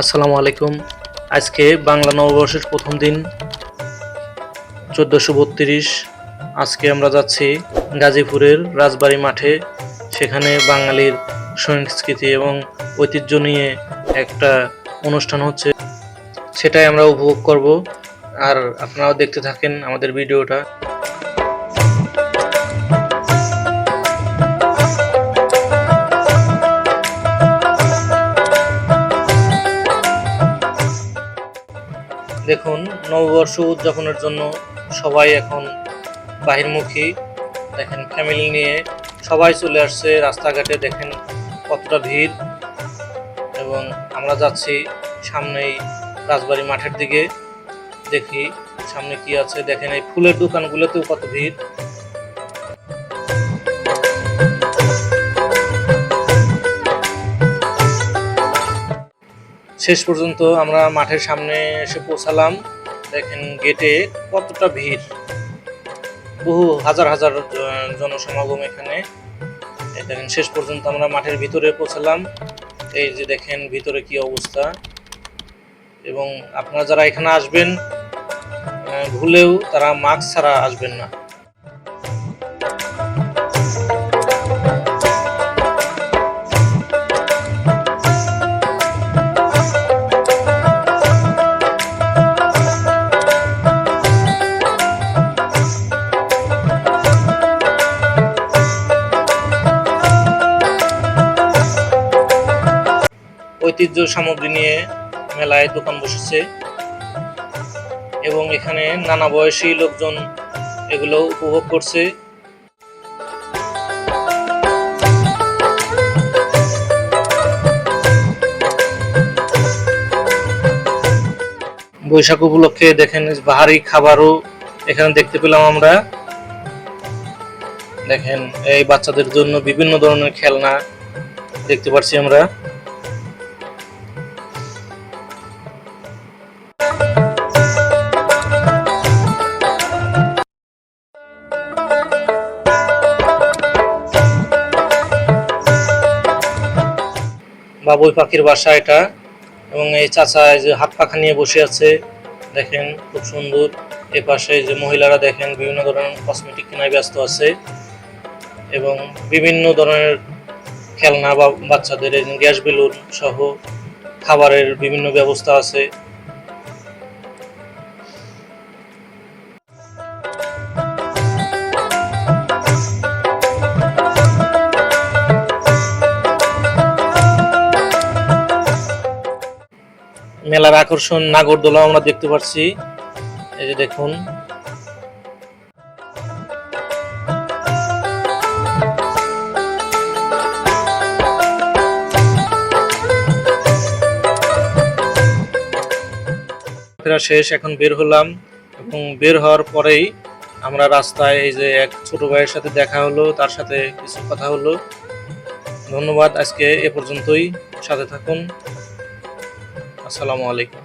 আসসালামু আলাইকুম। আজকে বাংলা নববর্ষের প্রথম দিন, চোদ্দোশো বত্রিশ। আজকে আমরা যাচ্ছি গাজীপুরের রাজবাড়ি মাঠে। সেখানে বাঙালির সংস্কৃতি এবং ঐতিহ্য নিয়ে একটা অনুষ্ঠান হচ্ছে। সেটাই আমরা উপভোগ করব। আর আপনারাও দেখতে থাকেন আমাদের ভিডিওটা। দেখুন, নববর্ষ উদযাপনের জন্য সবাই এখন বাহিরমুখী। দেখেন ফ্যামিলি নিয়ে সবাই চলে আসছে। রাস্তাঘাটে দেখেন কতটা ভিড়। এবং আমরা যাচ্ছি সামনেই রাজবাড়ি মাঠের দিকে। দেখি সামনে কি আছে। দেখেন এই ফুলের দোকানগুলোতেও কত ভিড়। শেষ পর্যন্ত আমরা মাঠের সামনে এসে পৌঁছালাম। দেখেন গেটে কতটা ভিড়। বহু হাজার হাজার জনসমাগম এখানে। দেখেন, শেষ পর্যন্ত আমরা মাঠের ভিতরে পৌঁছালাম। এই যে দেখেন ভিতরে কি অবস্থা। এবং আপনারা যারা এখানে আসবেন ভুলেও তারা মাস্ক ছাড়া আসবেন না। ঐতিহ্য সামগ্রী নিয়ে মেলায় দোকান বসেছে। এবং এখানে নানা বয়সী লোকজন এগুলো উপভোগ করছে। বৈশাখ উপলক্ষে দেখেন বাহারি খাবারও এখানে দেখতে পেলাম আমরা। দেখেন এই বাচ্চাদের জন্য বিভিন্ন ধরনের খেলনা দেখতে পাচ্ছি আমরা। বাবুই পাখির বাসা এটা। এবং এই চাচা যে হাত পাখা নিয়ে বসে আছে, দেখেন খুব সুন্দর। এ পাশে যে মহিলারা দেখেন, বিভিন্ন ধরনের কসমেটিক কেনায় ব্যস্ত আছে। এবং বিভিন্ন ধরনের খেলনা বা বাচ্চাদের গ্যাস বেলুন সহ খাবারের বিভিন্ন ব্যবস্থা আছে। মেলার আকর্ষণ নাগরদোলা আমরা দেখতে পাচ্ছি এই যে দেখুন। শেষ, এখন বের হলাম এবং বের হওয়ার পরেই আমরা রাস্তায় এই যে এক ছোট ভাইয়ের সাথে দেখা হলো, তার সাথে কিছু কথা হলো। ধন্যবাদ, আজকে এ পর্যন্তই। সাথে থাকুন। আসসালামু আলাইকুম।